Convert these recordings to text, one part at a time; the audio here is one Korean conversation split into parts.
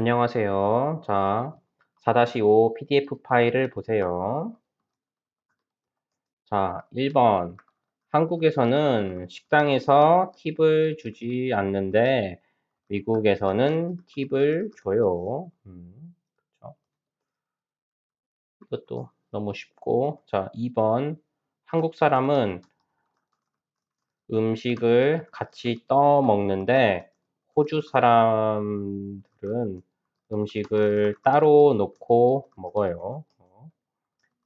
안녕하세요. 자, 4-5 PDF 파일을 보세요. 자, 1번. 한국에서는 식당에서 팁을 주지 않는데 미국에서는 팁을 줘요. 음, 그렇죠. 이것도 너무 쉽고. 자, 2번. 한국 사람은 음식을 같이 떠 먹는데 호주 사람들은 음식을 따로 놓고 먹어요.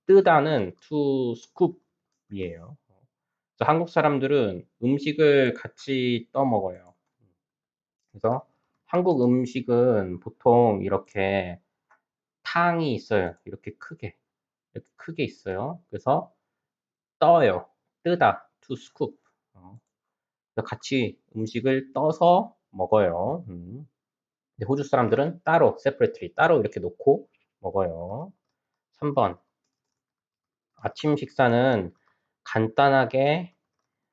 뜨다는 to scoop이에요. 한국 사람들은 음식을 같이 떠 먹어요. 그래서 한국 음식은 보통 이렇게 탕이 있어요. 이렇게 크게. 이렇게 크게 있어요. 그래서 떠요. 뜨다. to scoop. 같이 음식을 떠서 먹어요. 음. 호주 사람들은 따로, separately, 따로 이렇게 놓고 먹어요. 3번. 아침 식사는 간단하게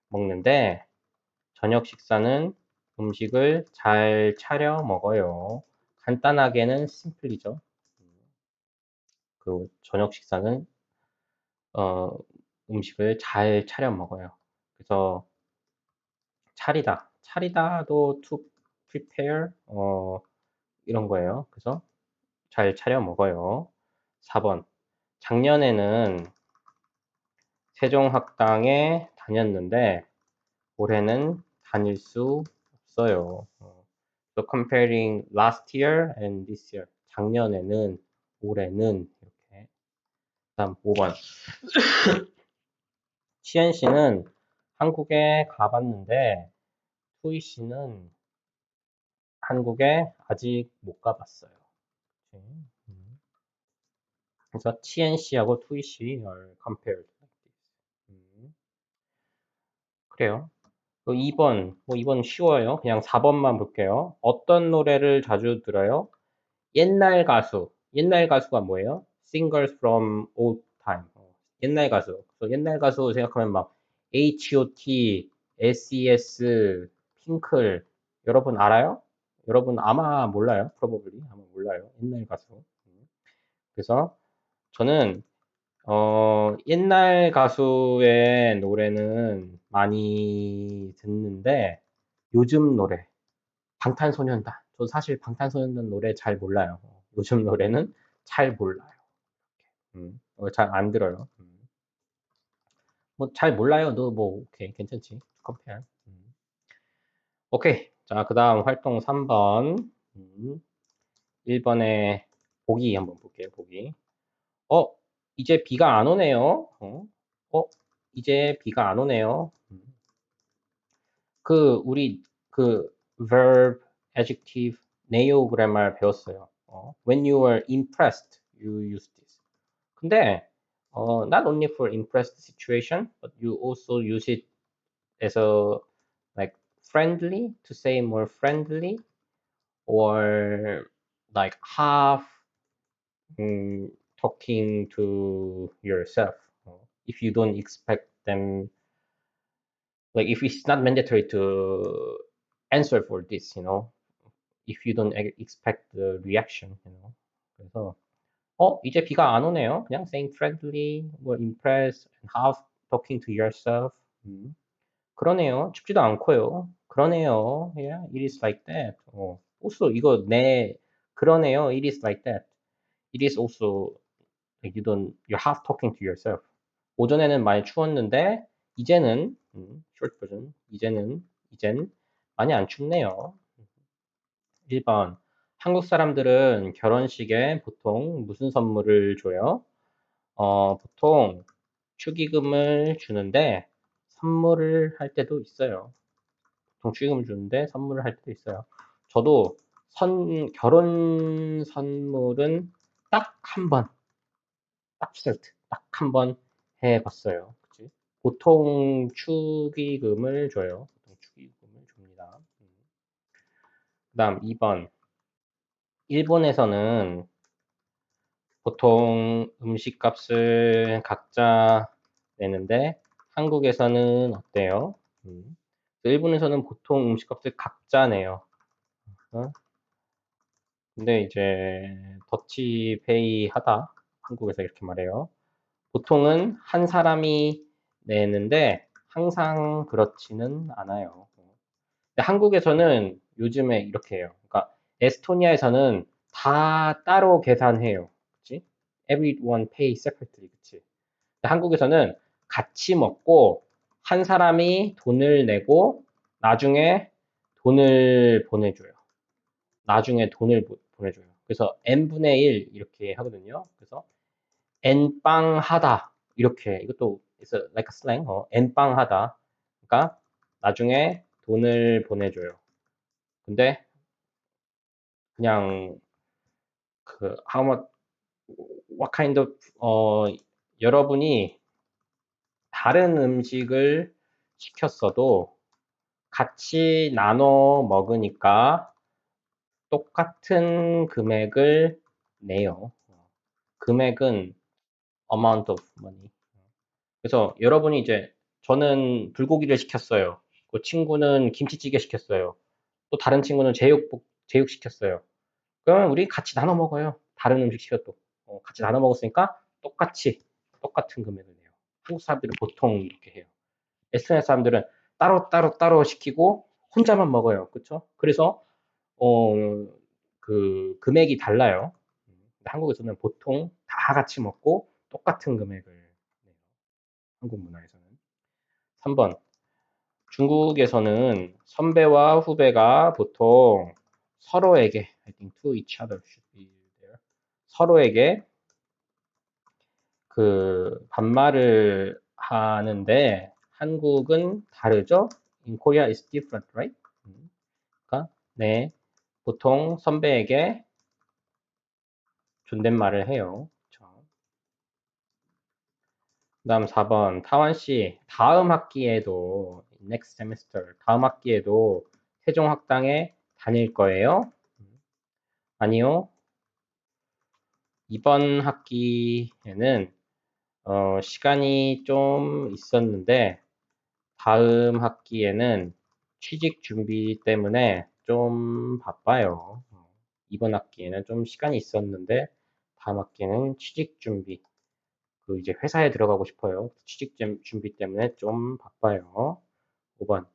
먹는데 저녁 식사는 음식을 잘 차려 먹어요. 간단하게는 심플이죠. 그 저녁 식사는 어, 음식을 잘 차려 먹어요. 그래서 차리다, 차리다도 to prepare 어, 이런 거예요. 그래서 잘 차려 먹어요. 4번 작년에는 세종학당에 다녔는데 올해는 다닐 수 없어요. So comparing last year and this year. 작년에는 올해는 이렇게. 다음 5번. 치엔 씨는 한국에 가봤는데 투이 씨는 한국에 아직 못 가봤어요. 음. 그래서 투이 씨 are compared. 음. 그래요. 2번, 뭐 2번 쉬워요. 그냥 4번만 볼게요. 어떤 노래를 자주 들어요? 옛날 가수. 옛날 가수가 뭐예요? Singers from old time. 옛날 가수. 옛날 가수 생각하면 막 H.O.T, S.E.S, 핑클. 여러분 알아요? 여러분 아마 몰라요. probably 아마 몰라요. 옛날 가수. 그래서 저는 어, 옛날 가수의 노래는 많이 듣는데 요즘 노래 방탄소년단. 저 사실 방탄소년단 노래 잘 몰라요. 요즘 노래는 잘 몰라요. 음, 어, 잘안 들어요. 음. 뭐잘 몰라요. 너 뭐 오케이. 괜찮지. 컴페어 음. 오케이 자 그 다음 활동 3번 음. 1번에 보기 한번 볼게요 보기 어 이제 비가 안 오네요. 어? 어? 이제 비가 안 오네요. 그 우리 그 verb, adjective, neogram말 배웠어요. 어? When you were impressed, you used this. 근데 어, not only for impressed situation, but you also use it as a friendly to say more friendly or like half um, talking to yourself if you don't expect them like if it's not mandatory to answer for this you know if you don't expect the reaction you know 그래서 어 이제 비가 안 오네요 그냥 saying friendly or impressed and half talking to yourself 음. 그러네요 춥지도 않고요 그러네요 yeah it is like that 어. also 이거 내 그러네요 it is like that it is also like you don't you're half talking to yourself. 오전에는 많이 추웠는데 이제는 음, short version 이제는 이젠 많이 안 춥네요. 1번 한국 사람들은 결혼식에 보통 무슨 선물을 줘요? 어, 보통 축의금을 주는데 선물을 할 때도 있어요. 보통 축의금을 주는데 선물을 할 때도 있어요. 저도 선, 결혼 선물은 딱 한 번, 딱스트 딱 한 번 해봤어요. 그치? 보통 축의금을 줘요. 보통 축의금을 줍니다. 음. 그 다음 2번 일본에서는 보통 음식값을 각자 내는데 한국에서는 어때요? 음. 일본에서는 보통 음식값을 각자 내요. 어? 근데 이제 더치페이 하다 한국에서 이렇게 말해요. 보통은 한 사람이 내는데 항상 그렇지는 않아요. 근데 한국에서는 요즘에 이렇게 해요. 그러니까 에스토니아에서는 다 따로 계산해요. 그치? Everyone pay separately. 그치? 한국에서는 같이 먹고 한 사람이 돈을 내고 나중에 돈을 보내줘요. 나중에 돈을 보 내줘요. 그래서 n분의 1 이렇게 하거든요. 그래서 n빵 하다 이렇게 이것도 it's like a slang 어, n빵 하다 그러니까 나중에 돈을 보내줘요. 근데 그냥 그 how much what kind of 어 여러분이 다른 음식을 시켰어도 같이 나눠 먹으니까 똑같은 금액을 내요. 금액은 amount of money. 그래서 여러분이 이제 저는 불고기를 시켰어요. 그 친구는 김치찌개 시켰어요. 또 다른 친구는 제육 제육 시켰어요. 그러면 우리 같이 나눠 먹어요. 다른 음식 시켜도 어, 같이 나눠 먹었으니까 똑같이 똑같은 금액을 내요. 한국 사람들은 보통 이렇게 해요. 에스토니아 사람들은 따로 따로 따로 시키고 혼자만 먹어요. 그렇죠? 그래서 어, 그 금액이 달라요. 한국에서는 보통 다 같이 먹고 똑같은 금액을 내요. 한국 문화에서는. 3번. 중국에서는 선배와 후배가 보통 서로에게 I think to each other should be there. 서로에게 그 반말을 하는데 한국은 다르죠? In Korea is different, right? 그러니까 네 보통 선배에게 존댓말을 해요. 그 다음 4번 타원씨 다음 학기에도 next semester 다음 학기에도 세종학당에 다닐 거예요? 아니요. 이번 학기에는 어, 시간이 좀 있었는데 다음 학기에는 취직 준비 때문에 좀 바빠요. 이번 학기에는 좀 시간이 있었는데 다음 학기에는 취직 준비 그 이제 회사에 들어가고 싶어요. 취직 준비 때문에 좀 바빠요. 5번.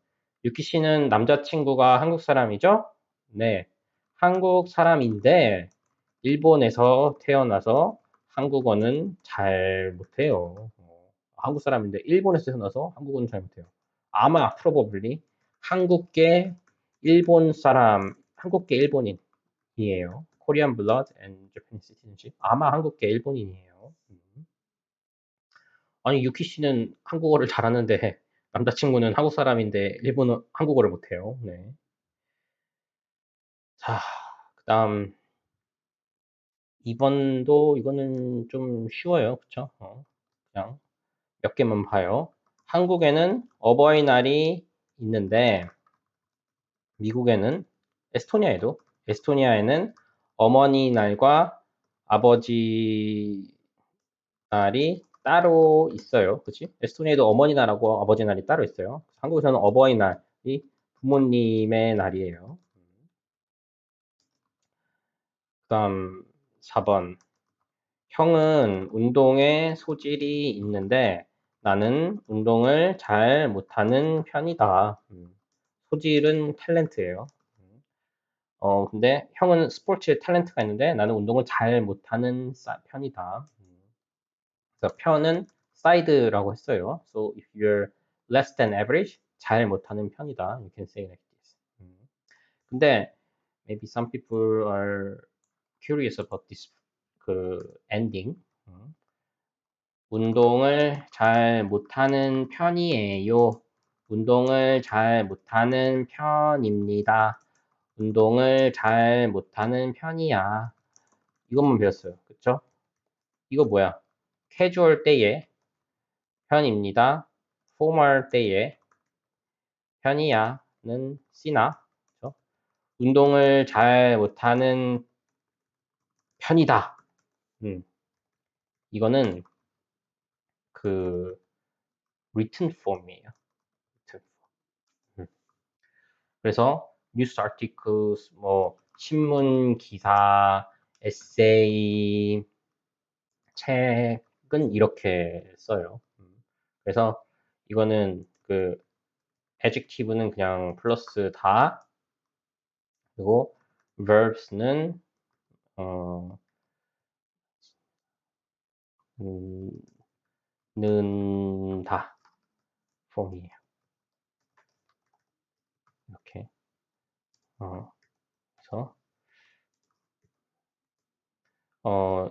유키 씨는 남자친구가 한국 사람이죠? 네. 한국 사람인데 일본에서 태어나서 한국어는 잘 못해요. 어, 한국 사람인데 일본에서 태어나서 한국어는 잘 못해요. 아마 probably 한국계 일본 사람, 한국계 일본인이에요. Korean blood and Japanese citizenship. 아마 한국계 일본인이에요. 음. 아니 유키 씨는 한국어를 잘하는데 남자친구는 한국 사람인데 일본어 한국어를 못해요. 네. 자, 그다음 2번도 이거는 좀 쉬워요. 그쵸? 어, 그냥 몇 개만 봐요. 한국에는 어버이날이 있는데 미국에는 에스토니아에도 에스토니아에는 어머니 날과 아버지 날이 따로 있어요. 그치? 에스토니아에도 어머니 날하고 아버지 날이 따로 있어요. 한국에서는 어버이날이 부모님의 날이에요. 그 다음 4번 형은 운동에 소질이 있는데 나는 운동을 잘 못하는 편이다. 음, 소질은 탤런트예요. 음. 어, 근데 형은 스포츠에 탤런트가 있는데 나는 운동을 잘 못하는 편이다. 그래서 편은 side라고 했어요. So if you're less than average, 잘 못하는 편이다. You can say like this. 음. 근데 maybe some people are curious about this 그 ending. 음. 운동을 잘 못하는 편이에요. 운동을 잘 못하는 편입니다. 운동을 잘 못하는 편이야. 이것만 배웠어요. 그쵸? 이거 뭐야? 캐주얼 때의 편입니다. 포멀 때의 편이야는 C나? 운동을 잘 못하는 편이다. 음. 이거는 그 written form이에요. written form. 음. 그래서 news articles, 뭐 신문 기사, 에세이, 책은 이렇게 써요. 음. 그래서 이거는 그 adjective는 그냥 플러스 다 그리고 verbs는 어, 음, 는다 폼이에요. 이렇게 어, 그래서 어,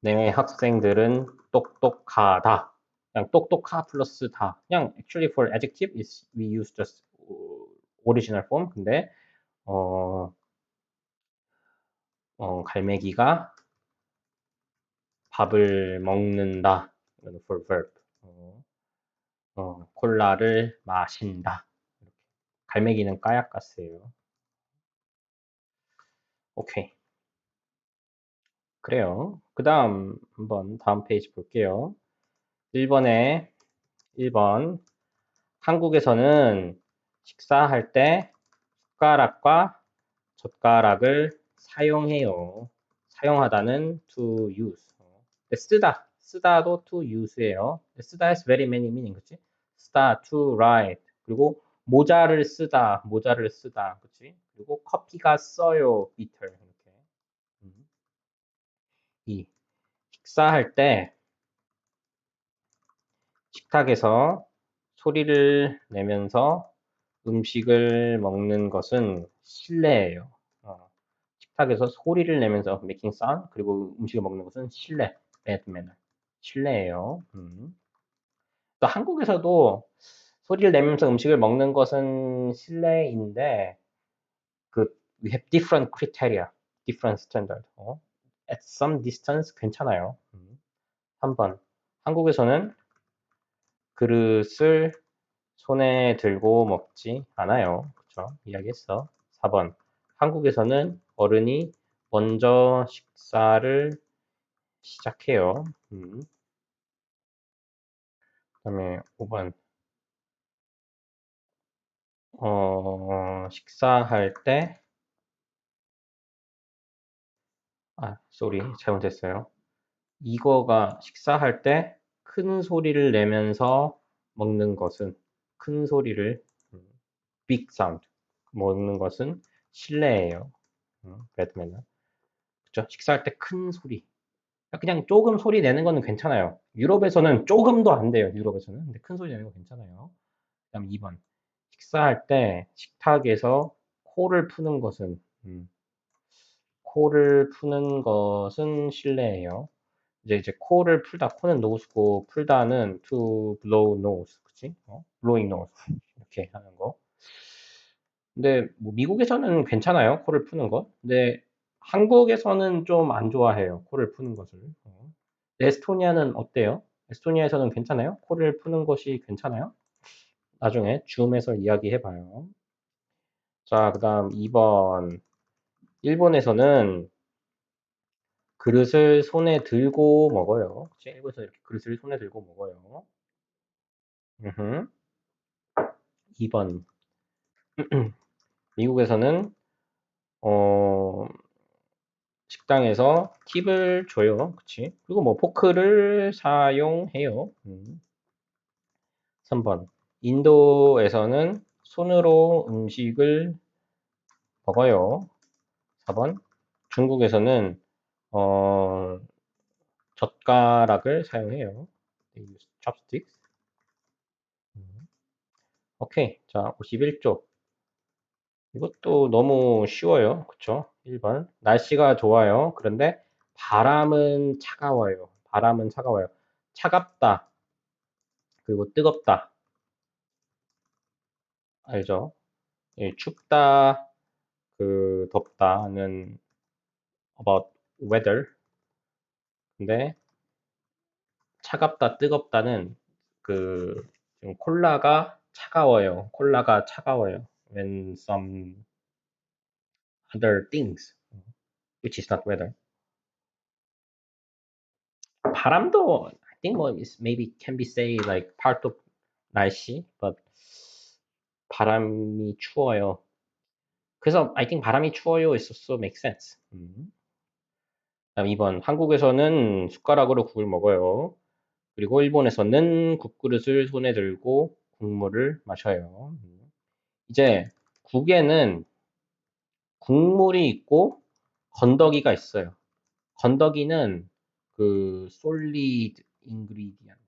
내 학생들은 똑똑하다. 그냥 똑똑하 플러스 다. 그냥 actually for adjective is we use just original form. 근데 어, 어 갈매기가 밥을 먹는다. for verb. 어, 어, 콜라를 마신다. 갈매기는 까약가스예요. 오케이. 그래요. 그 다음 한번 다음 페이지 볼게요. 1번에 1번 한국에서는 식사할 때 숟가락과 젓가락을 사용해요. 사용하다는 to use. 쓰다. 쓰다도 to use예요. 쓰다 has very many meaning, 그치? 쓰다, to write. 그리고 모자를 쓰다, 모자를 쓰다, 그치? 그리고 커피가 써요, bitter. 이렇게. 음. 이 식사할 때 식탁에서 소리를 내면서 음식을 먹는 것은 실례예요. 어. 식탁에서 소리를 내면서 making sound 그리고 음식을 먹는 것은 bad manner. 실례예요. 음. 또 한국에서도 소리를 내면서 음식을 먹는 것은 실례인데 그 we have different criteria, different standard. 어? At some distance 괜찮아요. 음. 3번 한국에서는 그릇을 손에 들고 먹지 않아요. 그쵸? 이야기했어. 4번 한국에서는 어른이 먼저 식사를 시작해요. 음. 그 다음에 5번 어, 식사할 때 아, 쏘리 잘못했어요. 이거가 식사할 때 큰 소리를 내면서 먹는 것은 큰 소리를 음, big sound 먹는 것은 실례예요. 음, manner. 그쵸? 식사할 때 큰 소리. 그냥 조금 소리 내는 거는 괜찮아요. 유럽에서는 조금도 안 돼요. 유럽에서는. 근데 큰 소리 내는 거 괜찮아요. 그 다음 2번. 식사할 때 식탁에서 코를 푸는 것은 음, 코를 푸는 것은 실례예요. 이제 이제 코를 풀다 코는 nose고 풀다는 to blow nose 그치? 어? blowing nose 이렇게 하는 거. 근데 뭐 미국에서는 괜찮아요 코를 푸는 거. 근데 한국에서는 좀 안 좋아해요 코를 푸는 것을. 어. 에스토니아는 어때요? 에스토니아에서는 괜찮아요? 코를 푸는 것이 괜찮아요? 나중에 줌에서 이야기해 봐요. 자, 그 다음 2번. 일본에서는 그릇을 손에 들고 먹어요. 일본에서 이렇게 그릇을 손에 들고 먹어요. 으흠. 2번. 미국에서는 어, 식당에서 팁을 줘요. 그치? 그리고 뭐 포크를 사용해요. 음. 3번. 인도에서는 손으로 음식을 먹어요. 4번. 중국에서는 어, 젓가락을 사용해요. chopsticks. 음. 오케이. 자, 51쪽. 이것도 너무 쉬워요. 그쵸? 1번. 날씨가 좋아요. 그런데 바람은 차가워요. 바람은 차가워요. 차갑다. 그리고 뜨겁다. 알죠? 예, 춥다, 그 덥다는 about weather. 근데 차갑다, 뜨겁다는 그 콜라가 차가워요. 콜라가 차가워요. When some other things, which is not weather. 바람도 I think 뭐 is maybe can be say like part of 날씨, but 바람이 추워요. 그래서 I think 바람이 추워요 is also make sense. 음. 다음 2번 한국에서는 숟가락으로 국을 먹어요. 그리고 일본에서는 국그릇을 손에 들고 국물을 마셔요. 음. 이제 국에는 국물이 있고 건더기가 있어요. 건더기는 그 solid ingredient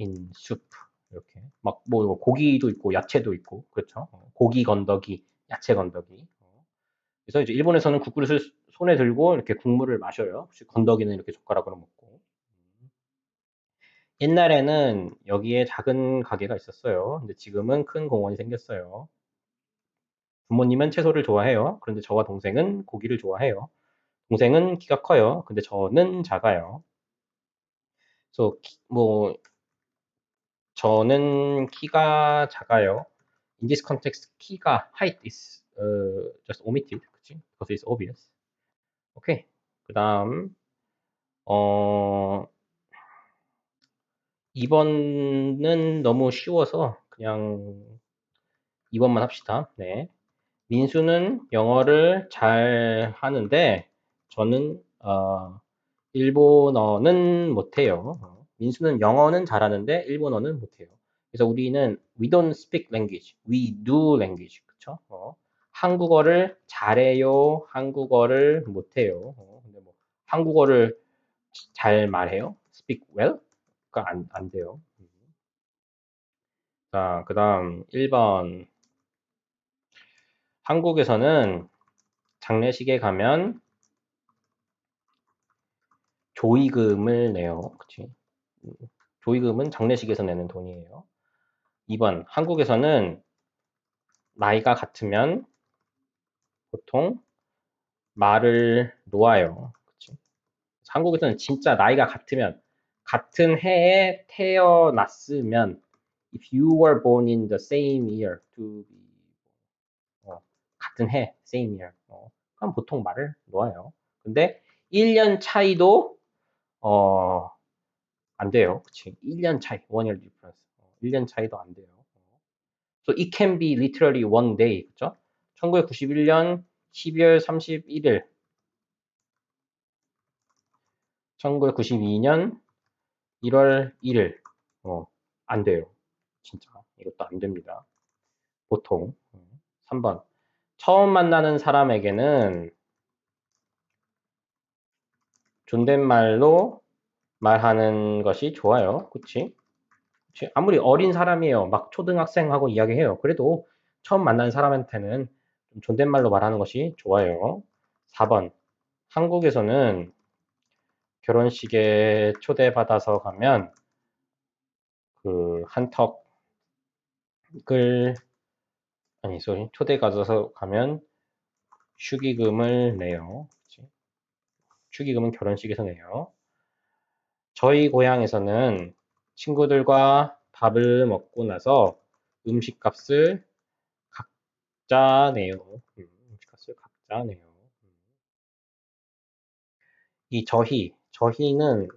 in soup 이렇게 막 뭐 고기도 있고 야채도 있고 그렇죠. 어, 고기 건더기, 야채 건더기. 어. 그래서 이제 일본에서는 국그릇을 손에 들고 이렇게 국물을 마셔요. 건더기는 이렇게 젓가락으로 먹고. 옛날에는 여기에 작은 가게가 있었어요. 근데 지금은 큰 공원이 생겼어요. 부모님은 채소를 좋아해요. 그런데 저와 동생은 고기를 좋아해요. 동생은 키가 커요. 근데 저는 작아요. 그래서 뭐 저는 키가 작아요. In this context, 키가 height is uh, just omitted, 그치? Because it's obvious. 오케이. 그다음 어 2번은 너무 쉬워서 그냥 2번만 합시다. 네. 민수는 영어를 잘 하는데 저는 어, 일본어는 못해요. 민수는 영어는 잘하는데 일본어는 못해요. 그래서 우리는 we don't speak language, we do language, 그렇죠? 어, 한국어를 잘해요, 한국어를 못해요. 어, 근데 뭐 한국어를 잘 말해요, speak well, 그러니까 안, 안 돼요. 자, 그 다음 1번 한국에서는 장례식에 가면 조의금을 내요. 그치? 조의금은 장례식에서 내는 돈이에요. 2번 한국에서는 나이가 같으면 보통 말을 놓아요. 그치? 한국에서는 진짜 나이가 같으면 같은 해에 태어났으면 if you were born in the same year to be 어, 같은 해 same year 어, 그럼 보통 말을 놓아요. 근데 1년 차이도 어, 안 돼요. 그치? 1년 차이, one year difference. 1년 차이도 안 돼요. So it can be literally one day. 그죠? 1991년 12월 31일. 1992년 1월 1일. 어, 안 돼요. 진짜. 이것도 안 됩니다. 보통. 3번. 처음 만나는 사람에게는 존댓말로 말하는 것이 좋아요. 그치? 그치? 아무리 어린 사람이에요. 막 초등학생하고 이야기해요. 그래도 처음 만난 사람한테는 존댓말로 말하는 것이 좋아요. 4번. 한국에서는 결혼식에 초대받아서 가면 그 한턱을 아니 소리 초대 가서 가면 축의금을 내요. 축의금은 결혼식에서 내요. 저희 고향에서는 친구들과 밥을 먹고 나서 음식값을 각자 내요. 음, 음식값을 각자 내요. 이 저희, 저희는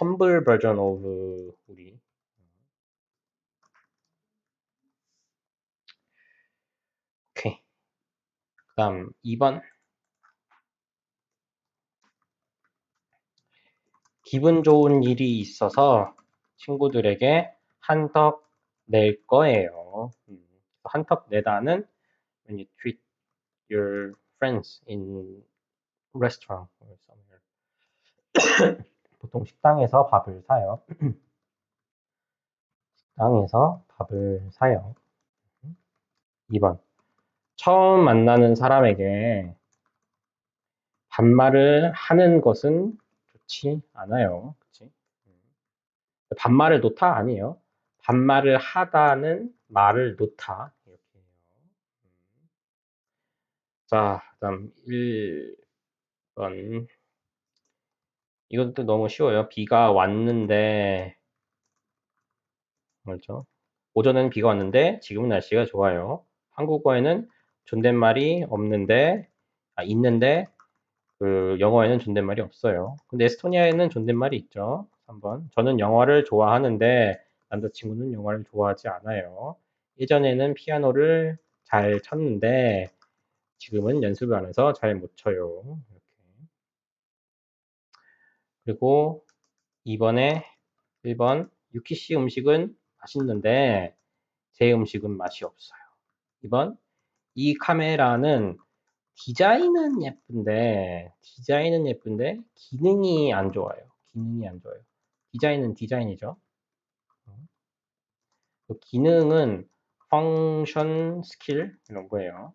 humble version of 우리 오케이. 그 다음 2번 기분 좋은 일이 있어서 친구들에게 한턱 낼 거예요. 음, 한턱 내다는 when you treat your friends in restaurant or somewhere. 보통 식당에서 밥을 사요. 식당에서 밥을 사요. 2번. 처음 만나는 사람에게 반말을 하는 것은 좋지 않아요. 그치? 반말을 놓다 아니에요. 반말을 하다는 말을 놓다. 이렇게 해요. 자, 그 다음 1번. 이것도 너무 쉬워요. 비가 왔는데, 뭐죠? 오전에는 비가 왔는데, 지금은 날씨가 좋아요. 한국어에는 존댓말이 없는데, 아, 있는데, 그 영어에는 존댓말이 없어요. 근데 에스토니아에는 존댓말이 있죠. 3번. 저는 영어를 좋아하는데 남자친구는 영어를 좋아하지 않아요. 예전에는 피아노를 잘 쳤는데 지금은 연습을 안 해서 잘 못 쳐요. 그리고 2번에 1번 유키 씨 음식은 맛있는데 제 음식은 맛이 없어요. 2번 이 카메라는 디자인은 예쁜데 디자인은 예쁜데 기능이 안 좋아요. 기능이 안 좋아요. 디자인은 디자인이죠. 그 기능은 펑션, 스킬 이런 거예요.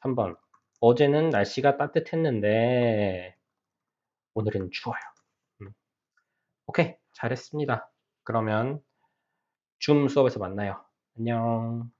3번 어제는 날씨가 따뜻했는데 오늘은 추워요. 음. 오케이 잘했습니다. 그러면 줌 수업에서 만나요. 안녕.